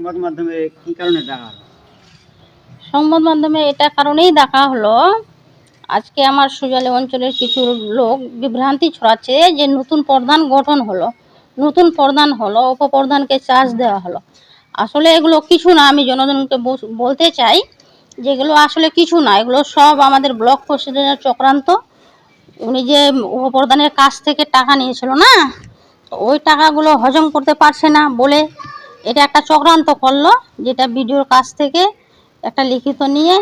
সংবাদ মাধ্যমে কি কারণে হলো? সংবাদ মাধ্যমে এটা কারণেই দেখা হলো, আজকে আমার সুজালে অঞ্চলের কিছু লোক বিভ্রান্তি ছড়াচ্ছে যে নতুন প্রধান গঠন হলো, নতুন প্রধান হলো, উপপ্রধানকে চার্জ দেওয়া হলো। আসলে এগুলো কিছু না, আমি জনগণকে বলতে চাই যেগুলো আসলে কিছু না, এগুলো সব আমাদের ব্লক প্রেসিডেন্টের চক্রান্ত। উনি যে উপপ্রধানের কাছ থেকে টাকা নিয়েছিল না, ওই টাকাগুলো হজম করতে পারছে না বলে এটা একটা চক্রান্ত করল, যেটা বিডিওর কাছ থেকে একটা লিখিত নিয়ে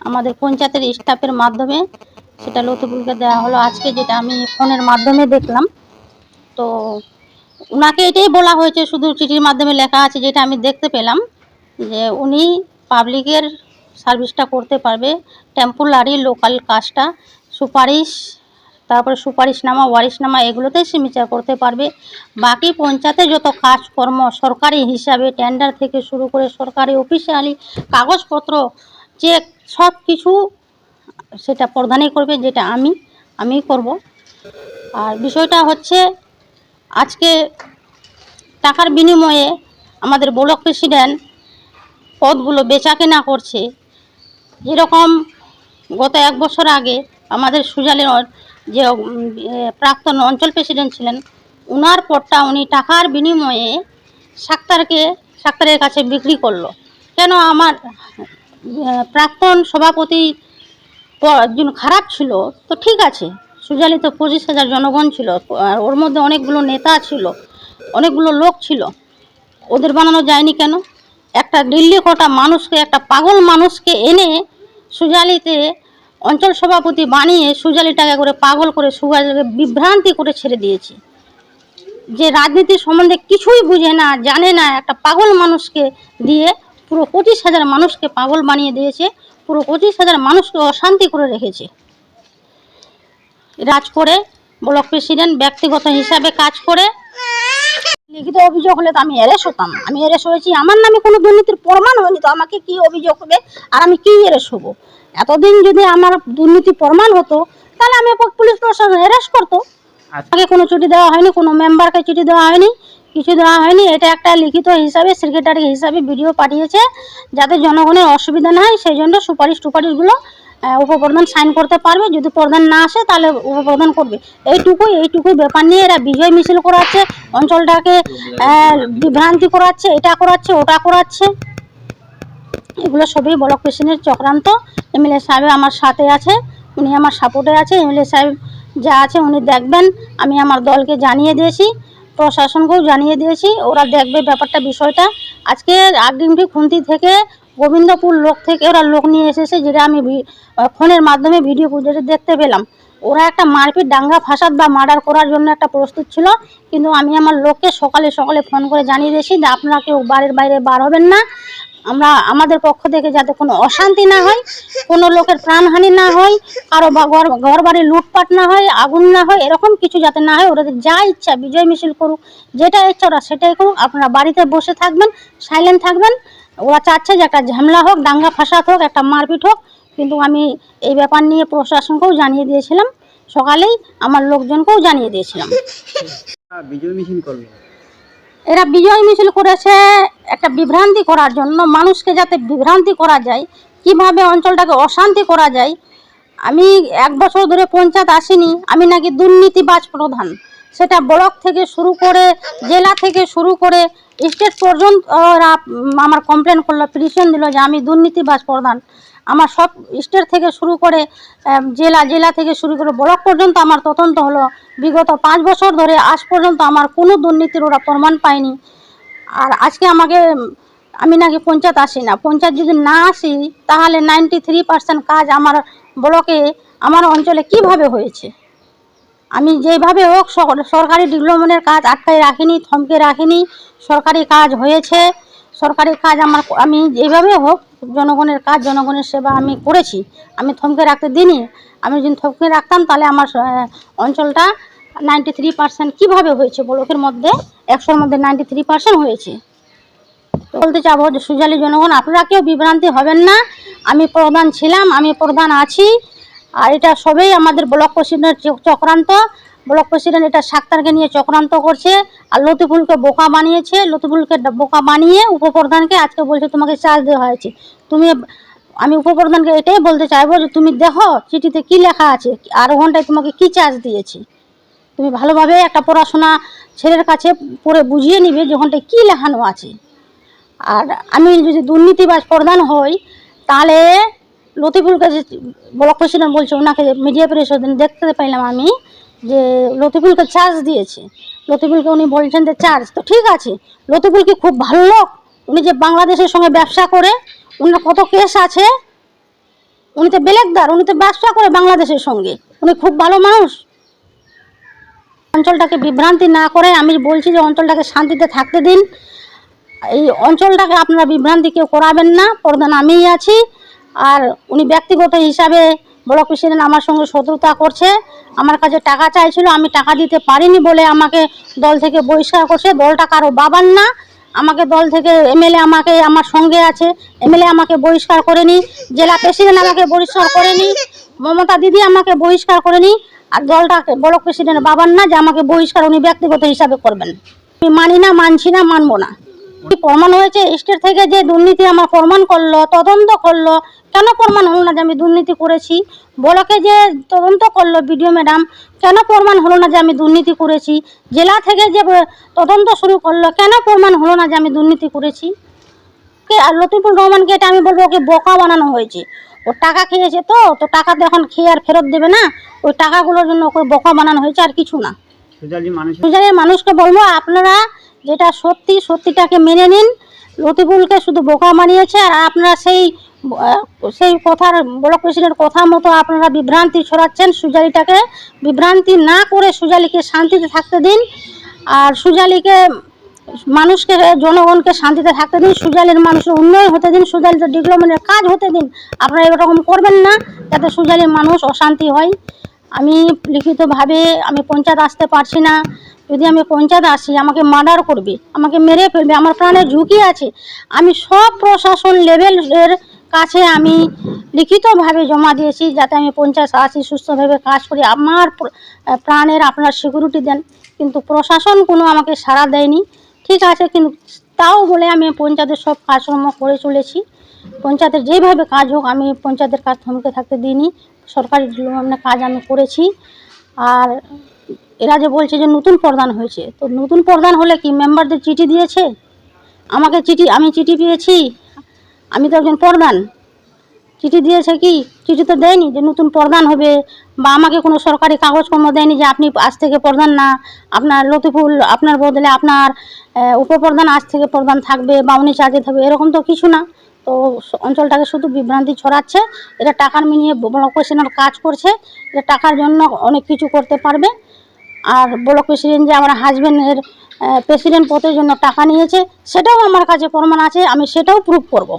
আমাদের পঞ্চায়েতের স্টাফের মাধ্যমে সেটা লতিফুলকে দেওয়া হলো। আজকে যেটা আমি ফোনের মাধ্যমে দেখলাম, তো ওনাকে এটাই বলা হয়েছে, শুধু চিঠির মাধ্যমে লেখা আছে যেটা আমি দেখতে পেলাম, যে উনি পাবলিকের সার্ভিসটা করতে পারবে, টেম্পোরারি লোকাল কাজটা সুপারিশ তারপরে সুপারিশনামা, ওয়ারিশনামা এগুলোতে সে বিচার করতে পারবে। বাকি পঞ্চায়েতে যত কাজকর্ম সরকারি হিসাবে টেন্ডার থেকে শুরু করে সরকারি অফিসিয়ালি কাগজপত্র চেক সব কিছু সেটা প্রধানই করবে, যেটা আমি আমি করব। আর বিষয়টা হচ্ছে, আজকে টাকার বিনিময়ে আমাদের ব্লক প্রেসিডেন্ট পদগুলো বেচা কেনা করছে। যেরকম গত এক বছর আগে আমাদের সুজালের যে প্রাক্তন অঞ্চল প্রেসিডেন্ট ছিলেন, উনার পদটা উনি টাকার বিনিময়ে সাক্তারকে, সাক্তারের কাছে বিক্রি করল। কেন আমার প্রাক্তন সভাপতি একজন খারাপ ছিল, তো ঠিক আছে সুজালি তো পঁচিশ হাজার জনগণ ছিল ওর মধ্যে অনেকগুলো নেতা ছিল, অনেকগুলো লোক ছিল, ওদের বানানো যায়নি কেন? একটা দিল্লি কটা মানুষকে, একটা পাগল মানুষকে এনে সুজালিতে অঞ্চল সভাপতি বানিয়ে সুজালিটাকে করে পাগল করে সুজালিকে বিভ্রান্তি করে ছেড়ে দিয়েছে। যে রাজনীতি সম্বন্ধে কিছুই বুঝে না, জানে না, একটা পাগল মানুষকে দিয়ে পুরো পঁচিশ হাজার মানুষকে পাগল বানিয়ে দিয়েছে, পুরো পঁচিশ হাজার মানুষকে অশান্তি করে রেখেছে। রাজ করে ব্লক প্রেসিডেন্ট ব্যক্তিগত হিসাবে কাজ করে লিখিত অভিযোগ হলে তো আমি এরেস হতাম। আমি এরেস হয়েছি আমার নামে কোনো দুর্নীতির প্রমাণ হয়নি তো আমাকে কি অভিযোগ হবে আর আমি কি এরেস হব? এতদিন যদি আমার দুর্নীতি প্রমাণ হতো তাহলে আমি পুলিশ প্রশাসন অ্যারেস্ট করতো। আচ্ছা। আগে কোনো ছুটি দেওয়া হয়নি কোনো মেম্বারকে ছুটি দেওয়া হয়নি কিছু দেওয়া হয়নি। এটা একটা লিখিত হিসাবে সেক্রেটারি হিসাবে ভিডিও পাঠিয়েছে যাতে জনগণের অসুবিধা না হয় সেই জন্য সুপারিশ টুপারিশগুলো উপপ্রধান সাইন করতে পারবে। যদি প্রধান না আসে, তাহলে উপপ্রধান করবে। এইটুকুই এইটুকুই ব্যাপার নিয়ে এরা বিজয় মিছিল করাচ্ছে, অঞ্চলটাকে বিভ্রান্তি করাচ্ছে, এটা করাচ্ছে, ওটা করাচ্ছে। এগুলো সবই ব্লক প্রেসিডেন্টের চক্রান্ত। এমএলএ সাহেব আমার সাথে আছে, উনি আমার সাপোর্টে আছে। এমএলএ সাহেব যা আছে, উনি দেখবেন। আমি আমার দলকে জানিয়ে দিয়েছি, প্রশাসনকেও জানিয়ে দিয়েছি। ওরা দেখবে ব্যাপারটা, বিষয়টা। আজকে আগ্রিমটি খুন্তি থেকে গোবিন্দপুর লোক থেকে ওরা লোক নিয়ে এসেছে, যেটা আমি ফোনের মাধ্যমে ভিডিও ফুটেজে দেখতে পেলাম। ওরা একটা মারপিট, দাঙ্গা ফাসাদ বা মার্ডার করার জন্য একটা প্রস্তুত ছিল, কিন্তু আমি আমার লোককে সকালে সকালে ফোন করে জানিয়ে দিয়েছি যে আপনারা কেউ বাড়ির বাইরে বার হবেন না। আমরা আমাদের পক্ষ থেকে যাতে কোনো অশান্তি না হয়, কোনো লোকের প্রাণহানি না হয়, কারও বা ঘর ঘর বাড়ি লুটপাট না হয়, আগুন না হয়, এরকম কিছু যাতে না হয়, ওদের যা ইচ্ছা, বিজয় মিছিল করুক, যেটা ইচ্ছা ওরা সেটাই করুক। আপনারা বাড়িতে বসে থাকবেন সাইলেন্ট থাকবেন। ওরা চাচ্ছে যে একটা ঝামেলা হোক দাঙ্গা ফাসাদ হোক একটা মারপিট হোক। কিন্তু আমি এই ব্যাপার নিয়ে প্রশাসনকেও জানিয়ে দিয়েছিলাম। সকালেই আমার লোকজনকেও জানিয়ে দিয়েছিলাম। বিজয় মিছিল করল এরা বিজয় মিছিল করেছে একটা বিভ্রান্তি করার জন্য। মানুষকে যাতে বিভ্রান্তি করা যায় কীভাবে অঞ্চলটাকে অশান্তি করা যায়। আমি এক বছর ধরে পঞ্চায়েত আসিনি আমি নাকি দুর্নীতিবাজ প্রধান। সেটা ব্লক থেকে শুরু করে জেলা থেকে শুরু করে স্টেট পর্যন্ত আমার কমপ্লেন করল পিটিশন দিল যে আমি দুর্নীতিবাজ প্রধান। আমার সব স্টেট থেকে শুরু করে জেলা জেলা থেকে শুরু করে ব্লক পর্যন্ত আমার তদন্ত হলো। বিগত পাঁচ বছর ধরে আজ পর্যন্ত আমার কোনো দুর্নীতির ওরা প্রমাণ পায়নি। আর আজকে আমাকে আমি নাকি পঞ্চায়েত আসি না। পঞ্চায়েত যদি না আসি, তাহলে নাইনটি থ্রি পার্সেন্ট কাজ আমার ব্লকে, আমার অঞ্চলে কীভাবে হয়েছে? আমি যেভাবে হোক সরকারি ডেভেলপমেন্টের কাজ আটকায় রাখিনি, থমকে রাখিনি। সরকারি কাজ হয়েছে। সরকারি কাজ আমার আমি যেভাবে হোক জনগণের কাজ, জনগণের সেবা আমি করেছি। আমি থমকে রাখতে দিইনি। আমি যদি থমকে রাখতাম তাহলে আমার অঞ্চলটা নাইনটি থ্রি পার্সেন্ট কীভাবে হয়েছে ব্লকের মধ্যে? একশোর মধ্যে নাইনটি থ্রি পার্সেন্ট হয়েছে বলতে চাবো যে সুজালি জনগণ, আপনারা কেউ বিভ্রান্তি হবেন না। আমি প্রধান ছিলাম, আমি প্রধান আছি। আর এটা সবেই আমাদের ব্লক প্রেসিডেন্টের চ- চক্রান্ত। ব্লক প্রেসিডেন্ট এটা সাক্তারকে নিয়ে চক্রান্ত করছে আর লতিফুলকে বোকা বানিয়েছে। লতিফুলকে বোকা বানিয়ে উপপ্রধানকে আজকে বলছে তোমাকে চার্জ দেওয়া হয়েছে। তুমি আমি উপপ্রধানকে এটাই বলতে চাইব যে তুমি দেখো চিঠিতে কি লেখা আছে, আর ঘন্টায় তোমাকে কি চার্জ দিয়েছি। তুমি ভালোভাবে একটা পড়াশোনা ছেলের কাছে পড়ে বুঝিয়ে নিবে যে ওখানটায় কী লেখানো আছে। আর আমি যদি দুর্নীতিবাজ প্রধান হই, তাহলে লতিফুলকে যে ব্লক প্রেসিডেন্ট বলছে, ওনাকে মিডিয়া প্রেস ওদিন দেখতে পাইলাম আমি যে লতিফুলকে চার্জ দিয়েছে। লতিফুলকে উনি বলছেন যে চার্জ তো ঠিক আছে, লতিফুল কি খুব ভালো লোক? উনি যে বাংলাদেশের সঙ্গে ব্যবসা করে উনার কত কেস আছে? উনি তো বেলেগদার উনি তো ব্যবসা করে বাংলাদেশের সঙ্গে, উনি খুব ভালো মানুষ। অঞ্চলটাকে বিভ্রান্তি না করে আমি বলছি যে অঞ্চলটাকে শান্তিতে থাকতে দিন। এই অঞ্চলটাকে আপনারা বিভ্রান্তি কেউ করাবেন না, প্রধান আমিই আছি। আর উনি ব্যক্তিগত হিসাবে ব্লক প্রেসিডেন্ট আমার সঙ্গে শত্রুতা করছে। আমার কাছে টাকা চাইছিল, আমি টাকা দিতে পারিনি বলে আমাকে দল থেকে বহিষ্কার করছে। দলটা কারও বাবার না। আমাকে দল থেকে এমএলএ আমাকে আমার সঙ্গে আছে। এমএলএ আমাকে বহিষ্কার করেনি। জেলা প্রেসিডেন্ট আমাকে বহিষ্কার করেনি। মমতা দিদি আমাকে বহিষ্কার করেনি। আর দলটাকে ব্লক প্রেসিডেন্ট বাবার না, যে আমাকে বহিষ্কার উনি ব্যক্তিগত হিসাবে করবেন। আমি মানি না, মানছি না, মানবো না। প্রমাণ হয়েছে? স্টেট থেকে যে দুর্নীতি আমার প্রমাণ করল তদন্ত করল কেন প্রমাণ হলো না যে আমি দুর্নীতি করেছি? বলকে যে তদন্ত করল বিডিও ম্যাডাম কেন প্রমাণ হলো না যে আমি দুর্নীতি করেছি? জেলা থেকে যে তদন্ত শুরু করল কেন প্রমাণ হলো না যে আমি দুর্নীতি করেছি? কে আর লতিফুল রহমানকে এটা আমি বলব ওকে বোকা বানানো হয়েছে। ও টাকা খেয়েছে তো তো টাকা তো এখন খেয়ে আর ফেরত দেবে না। ওই টাকাগুলোর জন্য ওকে বোকা বানানো হয়েছে আর কিছু না। সুজালি মানুষকে বলব আপনারা যেটা সত্যি, সত্যিটাকে মেনে নিন। লতিফুলকে শুধু বোকা বানিয়েছে আর আপনারা সেই সেই কথার ব্লক প্রেসিডেন্ট কথা মতো আপনারা বিভ্রান্তি ছড়াচ্ছেন সুজালিটাকে। বিভ্রান্তি না করে সুজালিকে শান্তিতে থাকতে দিন আর সুজালিকে, মানুষকে, জনগণকে শান্তিতে থাকতে দিন, সুজালির মানুষের উন্নয়ন হতে দিন সুজালিতে ডেভেলপমেন্টের কাজ হতে দিন। আপনারা এরকম করবেন না যাতে সুজালির মানুষ অশান্তি হয়। আমি লিখিতভাবে আমি পঞ্চায়েত আসতে পারছি না। যদি আমি পঞ্চায়েত আসি, আমাকে মার্ডার করবে, আমাকে মেরে ফেলবে, আমার প্রাণের ঝুঁকি আছে, আমি সব প্রশাসন লেভেলের কাছে আমি লিখিতভাবে জমা দিয়েছি যাতে আমি পঞ্চায়েত আসি, সুস্থভাবে কাজ করি, আমার প্রাণের আপনার সিকিউরিটি দেন। কিন্তু প্রশাসন কোনো আমাকে সাড়া দেয়নি। ঠিক আছে, কিন্তু তাও বলে আমি পঞ্চায়েতের সব কাজকর্ম করে চলেছি। পঞ্চায়েতের যেভাবে কাজ হোক, আমি পঞ্চায়েতের কাজ থমকে থাকতে দিইনি। সরকারি কাজ আমি করেছি। আর এরা যে বলছে যে নতুন প্রধান হয়েছে, তো নতুন প্রধান হলে কি মেম্বারদের চিঠি দিয়েছে? আমাকে চিঠি, আমি চিঠি পেয়েছি, আমি তো একজন প্রধান। চিঠি দিয়েছে কি? চিঠি তো দেয়নি যে নতুন প্রধান হবে, বা আমাকে কোনো সরকারি কাগজকর্ম দেয়নি যে আপনি আজ থেকে প্রধান না, আপনার লতিফুল, আপনার বদলে আপনার উপপ্রধান আজ থেকে প্রধান থাকবে বা উনি চার্জে থাকবে, এরকম তো কিছু না। তো অঞ্চলটাকে শুধু বিভ্রান্তি ছড়াচ্ছে এটা টাকার মিনিয়ে ব্লক প্রেসিডেন্ট কাজ করছে এটা টাকার জন্য অনেক কিছু করতে পারবে। আর ব্লক প্রেসিডেন্ট যে আমার হাজব্যান্ডের প্রেসিডেন্ট পদের জন্য টাকা নিয়েছে, সেটাও আমার কাছে প্রমাণ আছে, আমি সেটাও প্রুফ করব।